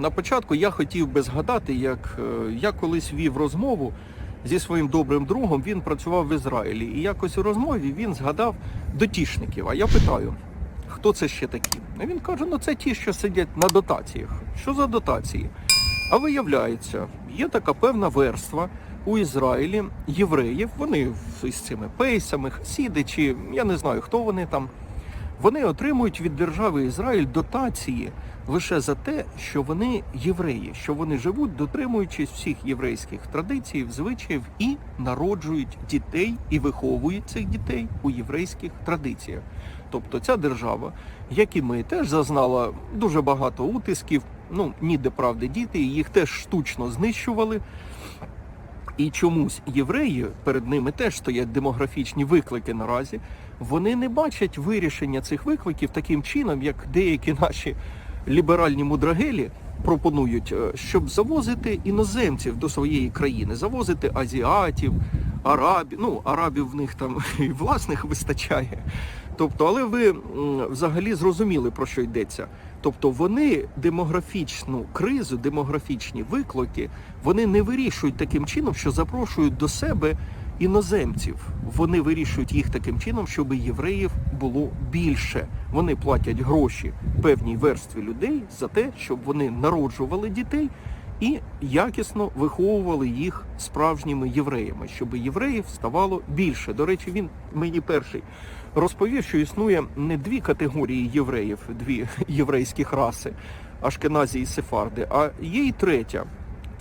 На початку я хотів би згадати, як е, я колись вів розмову зі своїм добрим другом. Він працював в Ізраїлі, і якось у розмові він згадав дотішників. А я питаю, хто це ще такі? А він каже: ну це ті, що сидять на дотаціях. Що за дотації? А виявляється, є така певна верства у Ізраїлі євреїв. Вони з цими пейсами, хасіди, чи я не знаю, хто вони там. Вони отримують від держави Ізраїль дотації лише за те, що вони євреї, що вони живуть, дотримуючись всіх єврейських традицій, звичаїв і народжують дітей і виховують цих дітей у єврейських традиціях. Тобто ця держава, як і ми, теж зазнала дуже багато утисків. Ну ніде правди діти, їх теж штучно знищували. І чомусь євреї перед ними теж стоять демографічні виклики наразі. Вони не бачать вирішення цих викликів таким чином, як деякі наші ліберальні мудрагелі пропонують, е, щоб завозити іноземців до своєї країни, завозити азіатів, арабів. Ну, арабів в них там і власних вистачає. Тобто, але ви взагалі зрозуміли про що йдеться. Тобто вони демографічну кризу, демографічні виклики, вони не вирішують таким чином, що запрошують до себе іноземців. Вони вирішують їх таким чином, щоб євреїв було більше. Вони платять гроші певній верстві людей за те, щоб вони народжували дітей і якісно виховували їх справжніми євреями, щоб євреїв ставало більше. До речі, він мені перший розповів, що існує не дві категорії євреїв, дві єврейських раси, ашкеназі і сефарди, а є і третя.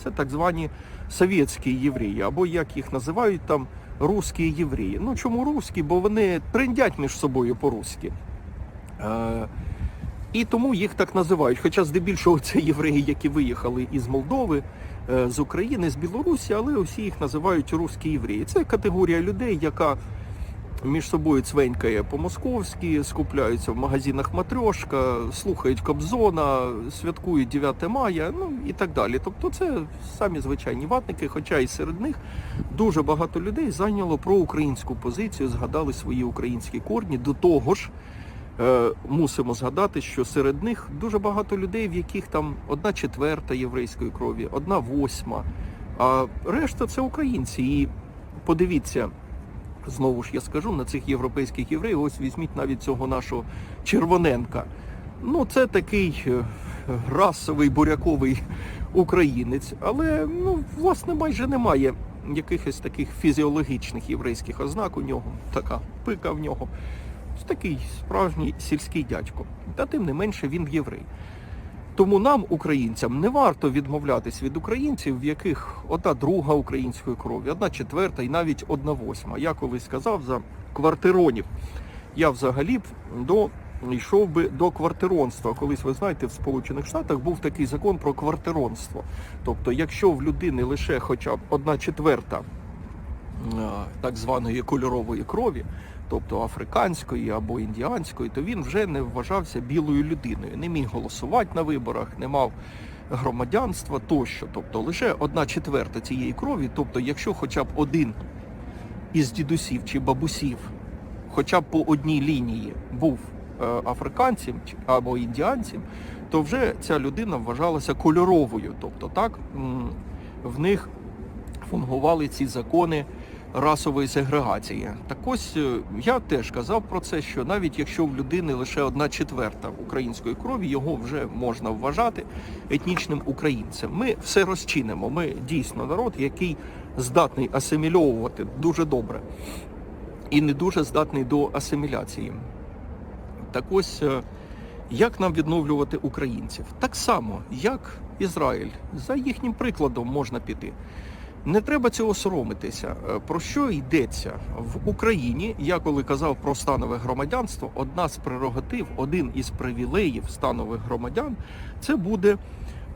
Це так звані совєтські євреї, або як їх називають там русські євреї. Ну чому русські? Бо вони трендять між собою по-русски. Е, і тому їх так називають. Хоча здебільшого це євреї, які виїхали із Молдови, е, з України, з Білорусі, але усі їх називають русські євреї. Це категорія людей, яка між собою цвенькає по-московськи, скупляються в магазинах Матрьошка, слухають Кобзона, святкують 9 мая, ну і так далі. Тобто це самі звичайні ватники, хоча і серед них дуже багато людей зайняло проукраїнську позицію, згадали свої українські корні. До того ж, е, мусимо згадати, що серед них дуже багато людей, в яких там одна четверта єврейської крові, одна восьма, а решта це українці. І подивіться. Знову ж я скажу на цих європейських євреїв, ось візьміть навіть цього нашого Червоненка. Ну, це такий е, расовий буряковий українець, але ну, власне майже немає якихось таких фізіологічних єврейських ознак у нього. Така пика в нього. Такий справжній сільський дядько. Та тим не менше він єврей. Тому нам, українцям, не варто відмовлятись від українців, в яких одна друга української крові, одна четверта і навіть одна восьма. Я колись сказав за квартиронів. Я взагалі б до йшов би до квартиронства. Колись ви знаєте, в Сполучених Штатах був такий закон про квартиронство. Тобто, якщо в людини лише хоча б одна четверта е, так званої кольорової крові, тобто африканської або індіанської, то він вже не вважався білою людиною, не міг голосувати на виборах, не мав громадянства тощо. Тобто лише одна четверта цієї крові, тобто, якщо хоча б один із дідусів чи бабусів, хоча б по одній лінії був е, африканцем або індіанцем, то вже ця людина вважалася кольоровою. Тобто так в них фунгували ці закони расової сегрегації. Так ось е, я теж казав про це, що навіть якщо в людини лише одна четверта української крові, його вже можна вважати етнічним українцем. Ми все розчинимо. Ми дійсно народ, який здатний асимільовувати дуже добре і не дуже здатний до асиміляції. Так ось, е, як нам відновлювати українців? Так само, як Ізраїль. За їхнім прикладом можна піти. Не треба цього соромитися. Е, Про що йдеться в Україні? Я коли казав про станове громадянство, одна з прерогатив, один із привілеїв станових громадян це буде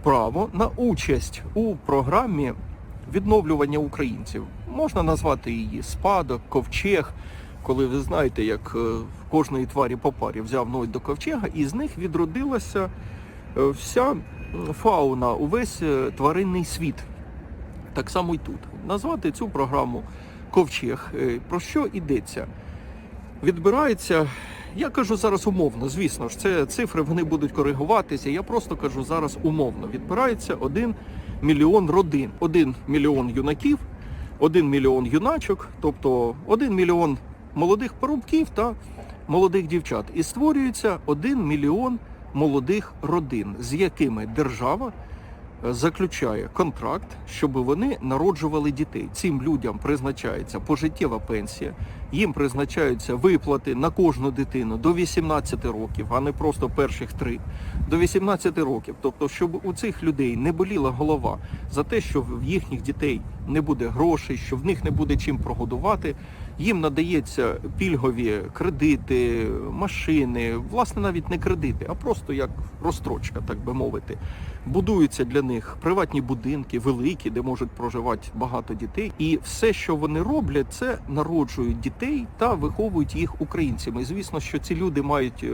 право на участь у програмі відновлювання українців. Можна назвати її спадок, ковчег. Коли ви знаєте, як е, кожної тварі по парі взяв ноють до ковчега, і з них відродилася е, вся фауна, увесь тваринний світ. Так само і тут. Назвати цю програму Ковчег. Е, Про що йдеться? Відбирається я кажу зараз умовно, звісно ж, це цифри вони будуть коригуватися. Я просто кажу зараз умовно. Відбирається 1 мільйон родин, 1 мільйон юнаків, 1 мільйон юначок, тобто 1 мільйон молодих парубків та молодих дівчат. І створюється 1 мільйон молодих родин, з якими держава заключає контракт, щоб вони народжували дітей. Цим людям призначається пожиттєва пенсія, їм призначаються виплати на кожну дитину до 18 років, а не просто перших три. До 18 років. Тобто, щоб у цих людей не боліла голова за те, що в їхніх дітей не буде грошей, що в них не буде чим прогодувати. Їм надається пільгові кредити, машини, власне, навіть не кредити, а просто як розстрочка, так би мовити. Будуються для них приватні будинки, великі, де можуть проживати багато дітей. І все, що вони роблять, це народжують дітей та виховують їх українцями. І, звісно, що ці люди мають е,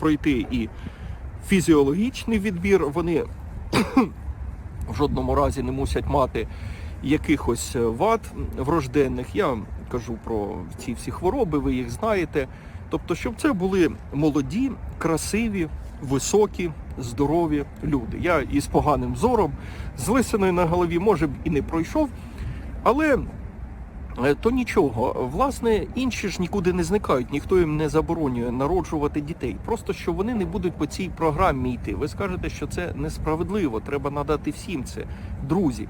пройти і фізіологічний відбір. Вони в жодному разі не мусять мати якихось е, вад врожденних. Я кажу про ці всі хвороби, ви їх знаєте. Тобто, щоб це були молоді, красиві, високі, здорові люди. Я із поганим зором, з лисиною на голові, може б і не пройшов, але е, то нічого. Власне, інші ж нікуди не зникають, ніхто їм не заборонює народжувати дітей. Просто що вони не будуть по цій програмі йти. Ви скажете, що це несправедливо, треба надати всім це. Друзі,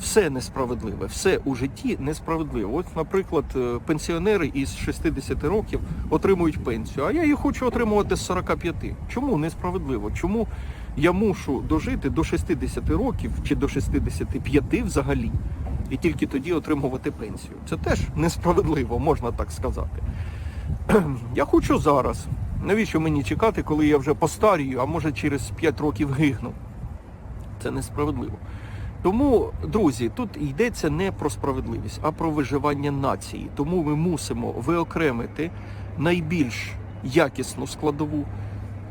все несправедливе, все у житті несправедливо. От, наприклад, е, пенсіонери із 60 років отримують пенсію, а я її хочу отримувати з 45. Чому несправедливо? Чому я мушу дожити до 60 років чи до 65 взагалі, і тільки тоді отримувати пенсію? Це теж несправедливо, можна так сказати. Я хочу зараз. Навіщо мені чекати, коли я вже постарію, а може через 5 років гигну? Це несправедливо. Тому, друзі, тут йдеться не про справедливість, а про виживання нації. Тому ми мусимо виокремити найбільш якісну складову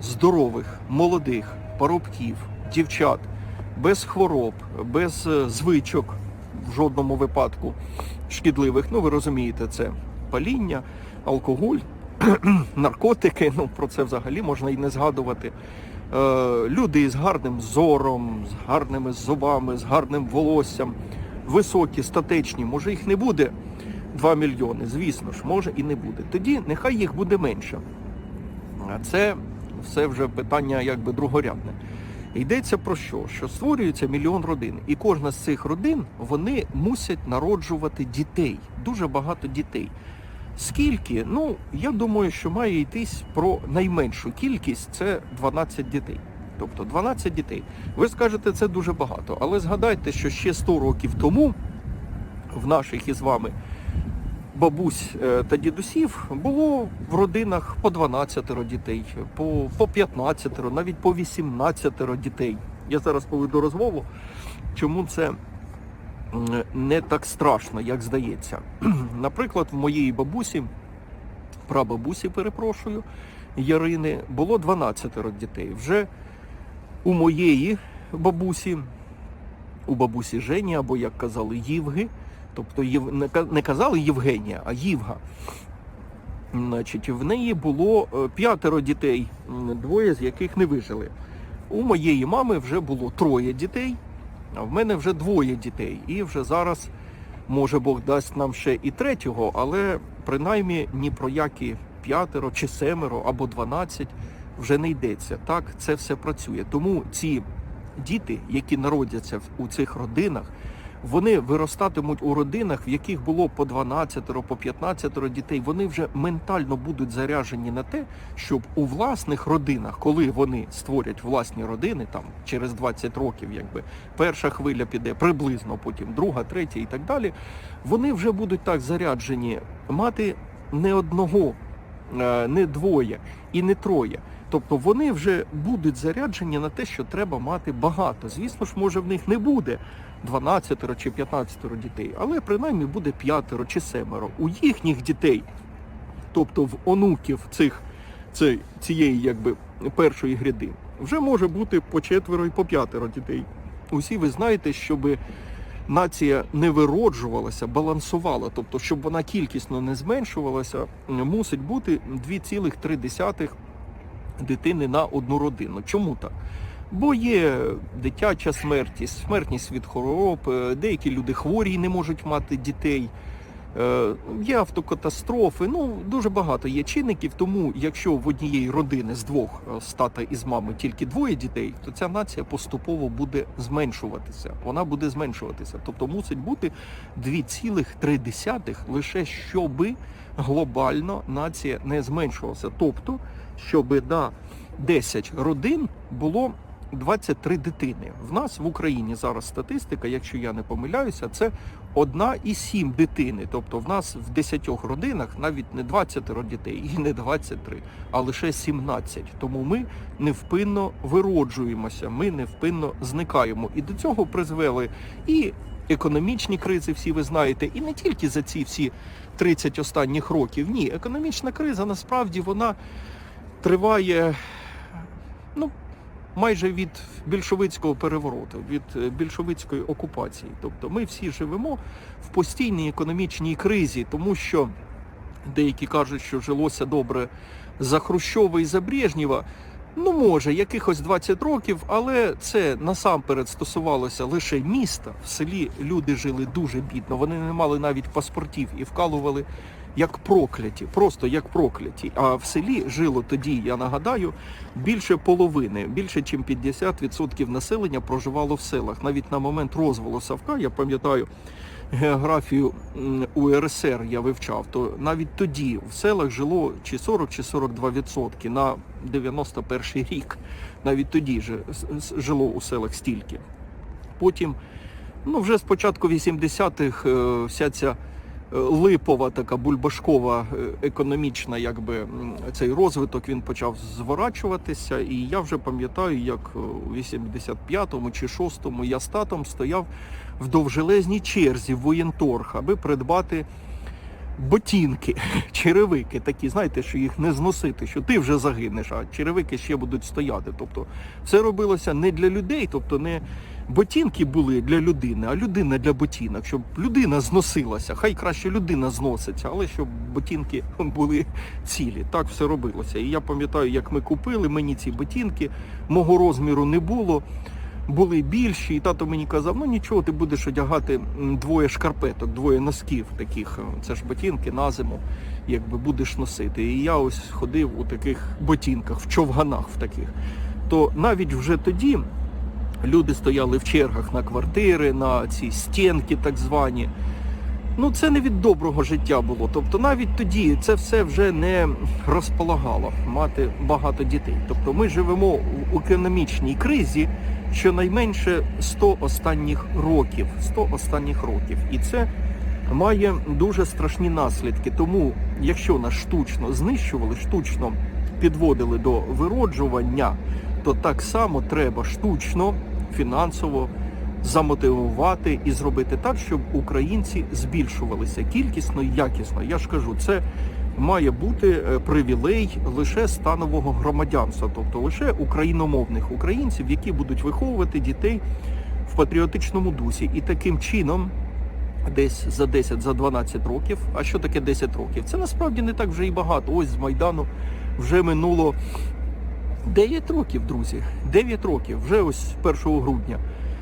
здорових, молодих парубків, дівчат, без хвороб, без е, звичок в жодному випадку шкідливих. Ну, ви розумієте, це паління, алкоголь, наркотики. Ну про це взагалі можна і не згадувати. Е, люди із гарним зором, з гарними зубами, з гарним волоссям, високі, статечні, може їх не буде 2 мільйони, звісно ж, може і не буде. Тоді нехай їх буде менше. А це все вже питання якби другорядне. Йдеться про що? Що створюється мільйон родин, і кожна з цих родин вони мусять народжувати дітей, дуже багато дітей. Скільки? Ну, я думаю, що має йтись про найменшу кількість це 12 дітей. Тобто 12 дітей. Ви скажете, це дуже багато, але згадайте, що ще 100 років тому в наших із вами бабусь е, та дідусів було в родинах по 12 дітей, по, по 15, навіть по 18 дітей. Я зараз поведу розмову, чому це не так страшно, як здається. Наприклад, в моєї бабусі, прабабусі, перепрошую, Ярини, було 12 дітей. Вже у моєї бабусі, у бабусі Жені, або як казали, Євги, тобто не казали Євгенія, а Євга. Значить, в неї було е, п'ятеро дітей, двоє з яких не вижили. У моєї мами вже було троє дітей, в мене вже двоє дітей. І вже зараз, може Бог дасть нам ще і третього, але принаймні ні про які п'ятеро чи семеро або дванадцять вже не йдеться. Так, це все працює. Тому ці діти, які народяться у цих родинах, вони виростатимуть у родинах, в яких було по 12, по 15 дітей. Вони вже ментально будуть заряжені на те, щоб у власних родинах, коли вони створять власні родини, там через 20 років, якби перша хвиля піде приблизно, потім друга, третя і так далі. Вони вже будуть так заряджені мати не одного, е, не двоє і не троє. Тобто вони вже будуть заряджені на те, що треба мати багато. Звісно ж, може в них не буде 12 чи 15 дітей, але принаймні буде 5 чи 7. У їхніх дітей, тобто в онуків цих, цієї якби першої гряди, вже може бути по четверо і по п'ятеро дітей. Усі ви знаєте, щоб нація не вироджувалася, балансувала, тобто, щоб вона кількісно не зменшувалася, мусить бути 2,3 дитини на одну родину. Чому так? Бо є дитяча смертність, смертність від хвороб, е, деякі люди хворі і не можуть мати дітей. Е, Є автокатастрофи, ну дуже багато є чинників. Тому, якщо в однієї родини з двох е, з тата і з мами тільки двоє дітей, то ця нація поступово буде зменшуватися. Вона буде зменшуватися. Тобто мусить бути 2,3 лише щоби глобально нація не зменшувалася. Тобто, щоби на 10 родин було 23 дитини. В нас в Україні зараз статистика, якщо я не помиляюся, це одна і сім дитини. Тобто в нас в 10 родинах навіть не 20 дітей і не 23, а лише 17. Тому ми невпинно вироджуємося, ми невпинно зникаємо. І до цього призвели і економічні кризи, всі ви знаєте, і не тільки за ці всі 30 останніх років. Ні, економічна криза насправді вона триває. Ну, майже від більшовицького перевороту, від е, більшовицької окупації. Тобто ми всі живемо в постійній економічній кризі, тому що деякі кажуть, що жилося добре за Хрущова і за Брежнєва. Ну, може, якихось 20 років, але це насамперед стосувалося лише міста. В селі люди жили дуже бідно. Вони не мали навіть паспортів і вкалували як прокляті, просто як прокляті. А в селі жило тоді, я нагадаю, більше половини, більше ніж 50% населення проживало в селах. Навіть на момент розвалу Савка, я пам'ятаю географію УРСР я вивчав, то навіть тоді в селах жило чи 40, чи 42% на 91 рік. Навіть тоді с- жило у селах стільки. Потім, ну вже з початку 80-х е, вся ця липова, така бульбашкова е, економічна, якби цей розвиток він почав зворачуватися. І я вже пам'ятаю, як у 85-му чи 6-му я з татом стояв в довжелезній черзі в воєнторг, аби придбати ботинки, черевики такі, знаєте, що їх не зносити, що ти вже загинеш, а черевики ще будуть стояти. Тобто все робилося не для людей, тобто не ботинки були для людини, а людина для ботинок, щоб людина зносилася. Хай краще людина зноситься, але щоб ботинки були цілі. Так все робилося. І я пам'ятаю, як ми купили мені ці ботинки, мого розміру не було. Були більші, і тато мені казав, ну нічого, ти будеш одягати двоє шкарпеток, двоє носків таких. е, Це ж ботинки на зиму, якби будеш носити. І я ось ходив у таких ботинках, в човганах в таких. То навіть вже тоді люди стояли в чергах на квартири, на ці стінки так звані. Ну, це не від доброго життя було. Тобто навіть тоді це все вже не розполагало мати багато дітей. Тобто ми живемо в економічній кризі щонайменше 100 останніх років. 100 останніх років. І це має дуже страшні наслідки. Тому, якщо нас штучно знищували, штучно підводили до вироджування, то так само треба штучно, фінансово замотивувати і зробити так, щоб українці збільшувалися кількісно і якісно. Я ж кажу, це має бути е, привілей лише станового громадянства, тобто лише україномовних українців, які будуть виховувати дітей в патріотичному дусі. І таким чином, десь за 10, за 12 років. А що таке 10 років? Це насправді не так вже і багато. Ось з Майдану вже минуло 9 років, друзі. 9 років. Вже ось 1 грудня,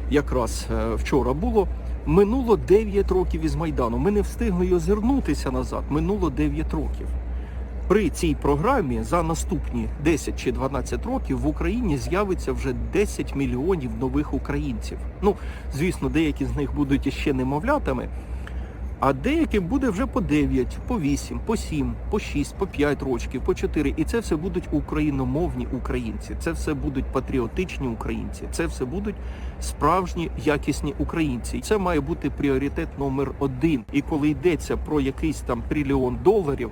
якраз е, вчора було. Минуло 9 років із Майдану. Ми не встигли озирнутися назад. Минуло 9 років. При цій програмі за наступні 10 чи 12 років в Україні з'явиться вже 10 мільйонів нових українців. Ну, звісно, деякі з них будуть іще немовлятами, а деяким буде вже по 9, по 8, по 7, по 6, по 5 років, по 4. І це все будуть україномовні українці. Це все будуть патріотичні українці. Це все будуть справжні якісні українці. Це має бути пріоритет номер один. І коли йдеться про якийсь там трильйон доларів,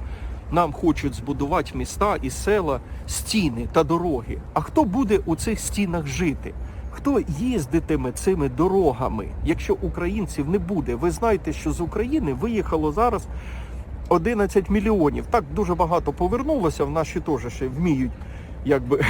нам хочуть збудувати міста і села, стіни та дороги. А хто буде у цих стінах жити? Хто їздитиме цими дорогами, якщо українців не буде? Ви знаєте, що з України виїхало зараз 11 мільйонів. Так дуже багато повернулося. В наші теж ще вміють якби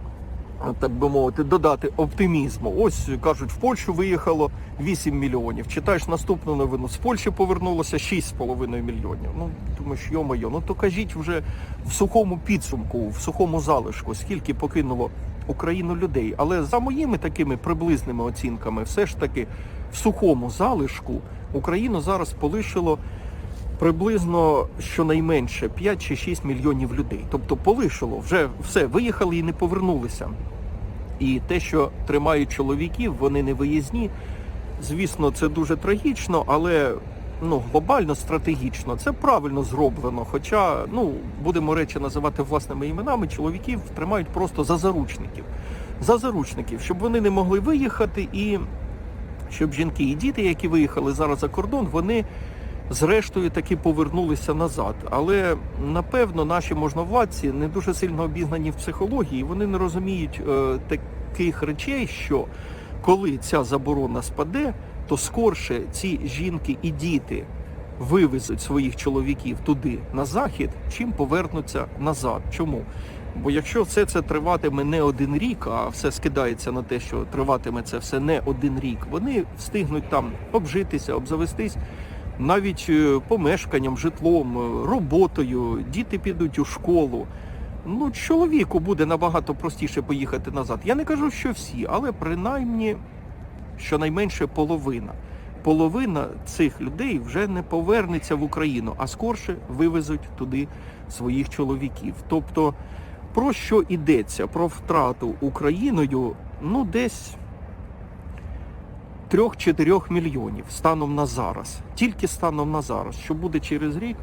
так би мовити, додати оптимізму. Ось кажуть, в Польщу виїхало 8 мільйонів. Читаєш наступну новину. З Польщі повернулося 6,5 мільйонів. Ну думаєш, йо-моє, ну то кажіть вже в сухому підсумку, в сухому залишку, скільки покинуло Україну людей. Але за моїми такими приблизними оцінками, все ж таки в сухому залишку Україну зараз полишило приблизно щонайменше 5 чи 6 мільйонів людей. Тобто полишило, вже все, виїхали і не повернулися. І те, що тримають чоловіків, вони не виїзні. Звісно, це дуже трагічно, але ну, глобально стратегічно це правильно зроблено. Хоча, ну, будемо речі називати власними іменами, чоловіків тримають просто за заручників. За заручників, щоб вони не могли виїхати і щоб жінки і діти, які виїхали зараз за кордон, вони зрештою таки повернулися назад. Але напевно наші можновладці не дуже сильно обізнані в психології. Вони не розуміють е, таких речей, що коли ця заборона спаде, то скорше ці жінки і діти вивезуть своїх чоловіків туди на захід, чим повернуться назад. Чому? Бо якщо все це триватиме не один рік, а все скидається на те, що триватиме це все не один рік, вони встигнуть там обжитися, обзавестись навіть е, помешканням, житлом, е, роботою, діти підуть у школу. Ну, чоловіку буде набагато простіше поїхати назад. Я не кажу, що всі, але принаймні щонайменше половина. Половина цих людей вже не повернеться в Україну, а скорше вивезуть туди своїх чоловіків. Тобто, про що йдеться? Про втрату Україною, ну десь 3-4 мільйонів станом на зараз. Тільки станом на зараз. Що буде через рік,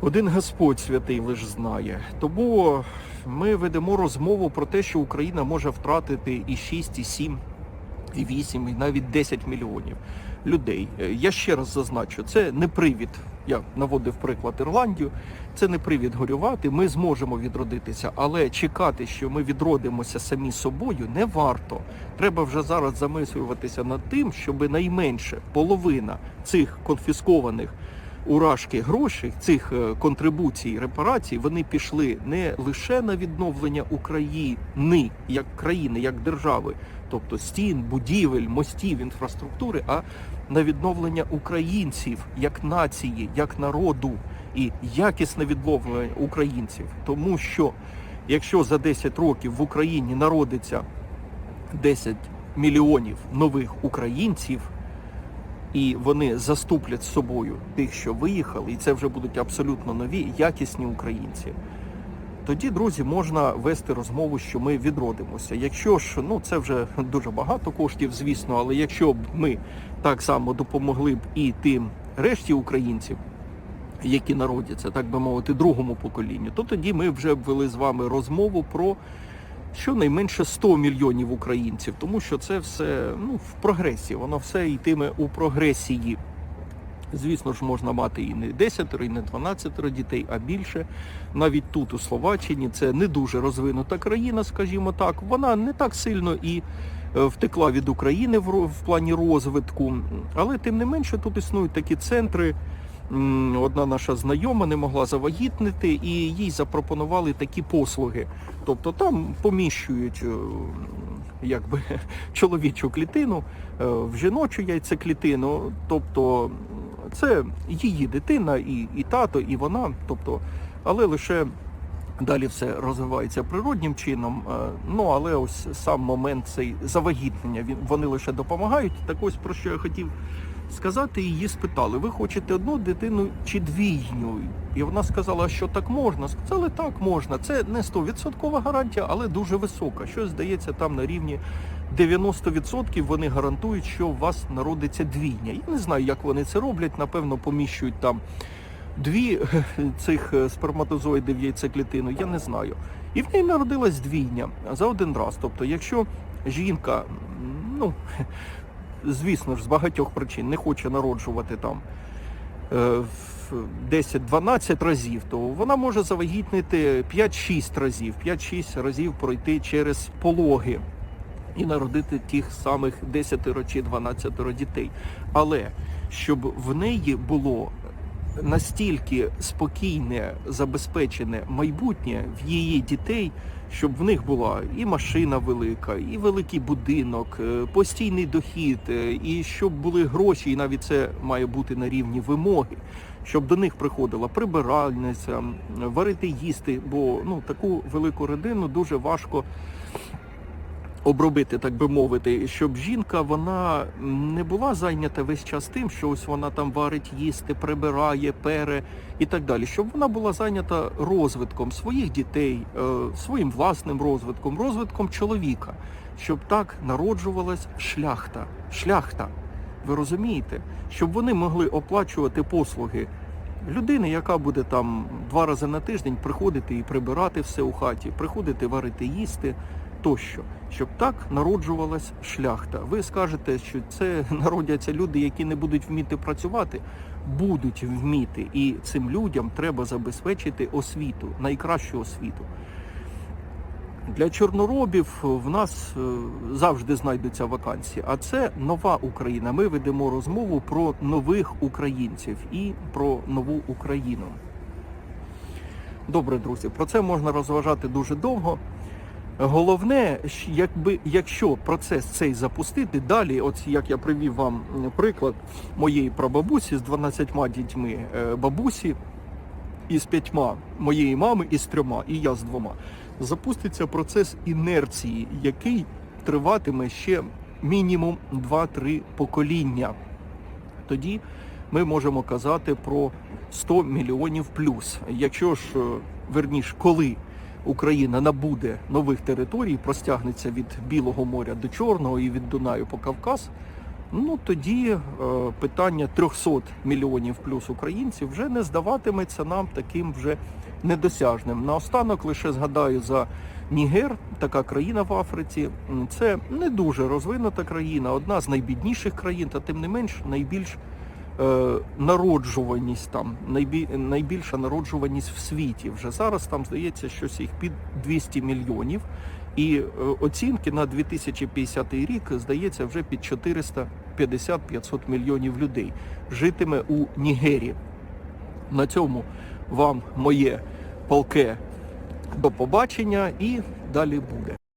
один Господь святий лиш знає. Тому ми ведемо розмову про те, що Україна може втратити і 6, і 7, і 8, і навіть 10 мільйонів людей. Е, Я ще раз зазначу, це не привід. Я наводив приклад Ірландію. Це не привід горювати. Ми зможемо відродитися, але чекати, що ми відродимося самі собою, не варто. Треба вже зараз замислюватися над тим, щоб найменше половина цих конфіскованих уражки грошей, цих е, контрибуцій, репарацій, вони пішли не лише на відновлення України як країни, як держави, тобто стін, будівель, мостів, інфраструктури, а на відновлення українців як нації, як народу і якісне відновлення українців. Тому що якщо за 10 років в Україні народиться 10 мільйонів нових українців, і вони заступлять з собою тих, що виїхали, і це вже будуть абсолютно нові, якісні українці. Тоді, друзі, можна вести розмову, що ми відродимося. Якщо ж ну це вже дуже багато коштів, звісно, але якщо б ми так само допомогли б і тим решті українців, які народяться, так би мовити, другому поколінню, то тоді ми вже б вели з вами розмову про щонайменше 100 мільйонів українців, тому що це все ну, в прогресії, воно все йтиме у прогресії. Звісно ж, можна мати і не 10, і не 12 дітей, а більше. Навіть тут, у Словаччині, це не дуже розвинута країна, скажімо так. Вона не так сильно і е, втекла від України в, плані розвитку. Але тим не менше тут існують такі центри. Одна наша знайома не могла завагітнити, і їй запропонували такі послуги. Тобто там поміщують е, якби чоловічу клітину е, в жіночу яйцеклітину. Тобто це її дитина, і, і тато, і вона. Тобто, але лише далі все розвивається природнім чином. Е, Ну але ось сам момент цей завагітнення. Вони лише допомагають. Так ось про що я хотів сказати, її спитали: ви хочете одну дитину чи двійню? І вона сказала, що так можна. Сказали, так можна. Це не 100% гарантія, але дуже висока. Щось здається, там на рівні 90% вони гарантують, що у вас народиться двійня. Я не знаю, як вони це роблять. Напевно, поміщують там дві цих е, сперматозоїдів яйцеклітину, я не знаю. І в неї народилась двійня за один раз. Тобто, якщо жінка, ну звісно ж, з багатьох причин не хоче народжувати там е, 10-12 разів, то вона може завагітнити 5-6 разів, 5-6 разів пройти через пологи і народити тих самих 10 чи 12 дітей. Але щоб в неї було настільки спокійне, забезпечене майбутнє в її дітей, щоб в них була і машина велика, і великий будинок, е, постійний дохід, е, і щоб були гроші, і навіть це має бути на рівні вимоги, щоб до них приходила прибиральниця, варити їсти, бо ну таку велику родину дуже важко обробити, так би мовити, щоб жінка вона не була зайнята весь час тим, що ось вона там варить їсти, прибирає, пере і так далі. Щоб вона була зайнята розвитком своїх дітей, е, своїм власним розвитком, розвитком чоловіка, щоб так народжувалась шляхта. Шляхта. Ви розумієте, щоб вони могли оплачувати послуги людини, яка буде там два рази на тиждень приходити і прибирати все у хаті, приходити варити їсти тощо, щоб так народжувалась шляхта. Ви скажете, що це народяться люди, які не будуть вміти працювати, будуть вміти, і цим людям треба забезпечити освіту, найкращу освіту. Для чорноробів в нас е, завжди знайдуться вакансії, а це нова Україна. Ми ведемо розмову про нових українців і про нову Україну. Добре, друзі, про це можна розважати дуже довго. Головне, якби якщо процес цей запустити далі, от як я привів вам приклад моєї прабабусі з 12 дітьми, е, бабусі із п'ятьма, моєї мами із трьома, і я з двома, запуститься процес інерції, який триватиме ще мінімум 2-3 покоління. Тоді ми можемо казати про 100 мільйонів плюс. Якщо ж, е, верніш, коли Україна набуде нових територій, простягнеться від Білого моря до Чорного і від Дунаю по Кавказ, ну тоді е, питання 300 мільйонів плюс українців вже не здаватиметься нам таким вже недосяжним. Наостанок лише згадаю за Нігер, така країна в Африці. Це не дуже розвинута країна, одна з найбідніших країн, та тим не менш найбільш народжуваність там, найбі, найбільша народжуваність в світі. Вже зараз там здається, щось їх під 200 мільйонів. І е, оцінки на 2050 рік здається вже під 450-500 мільйонів людей житиме у Нігері. На цьому вам моє полке до побачення і далі буде.